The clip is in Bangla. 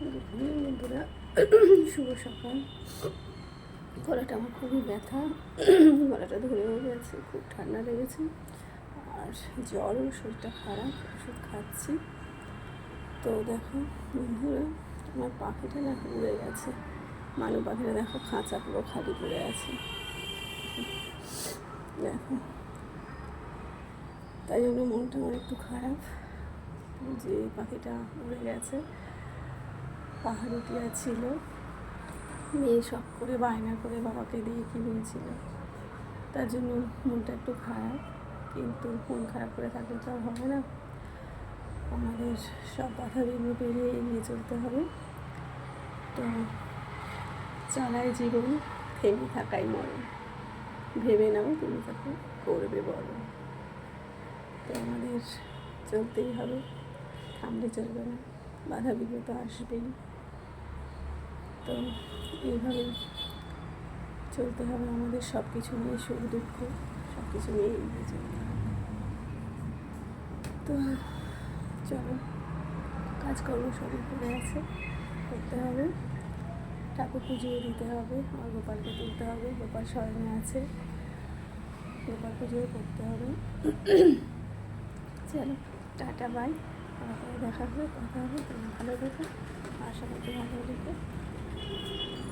বন্ধুরা। শুভ সকাল। গলাটা আমার খুবই ব্যথা। গলাটা ধরে ধরেও গেছে, খুব ঠান্ডা লেগেছে। আর জ্বর ও শরীরটা খারাপ, ওষুধ খাচ্ছি। তো দেখো, বন্ধুরা, আমার পাখিটা না উড়ে গেছে। মানু পাখিটা দেখো, খাঁচা পুরো খালি পড়ে আছে। দেখো। তাই জন্য মনটা আমার একটু খারাপ। যে পাখিটা উড়ে গেছে পাহাড়ি টিয়া ছিল মেয়ে শখ করে বায়না করে বাবাকে দিয়ে কিনেছিল তার জন্য মনটা একটু খারাপ, কিন্তু মন খারাপ করে থাকলে তো হবে না। আমাদের সব বাধা বিঘ্ন পেরিয়ে এগিয়ে চলতে হবে। তো চলাই জীবন, থেমে থাকাই মরণ ভেবে নাও তুমি তাকে করবে বলো। তো আমাদের চলতেই হবে। থামলে চলবে না। বাধা বিঘ্ন তো আসবেই। তো এইভাবেই চলতে হবে আমাদের সব কিছু নিয়ে, সুখ দুঃখ সব কিছু নিয়ে এগিয়ে চলতে হবে। তো চলো, কাজকর্ম সবই করে আছে করতে হবে। ঠাকুর পুজোও দিতে হবে আমার গোপালকে তুলতে হবে, গোপাল স্মরণে আছে। গোপাল পুজোও করতে হবে। চলো, টাটা, বাই। তারপরে দেখা হবে, কথা হবে। ভালো দেখো আশা করছি ভালো দেখো うん。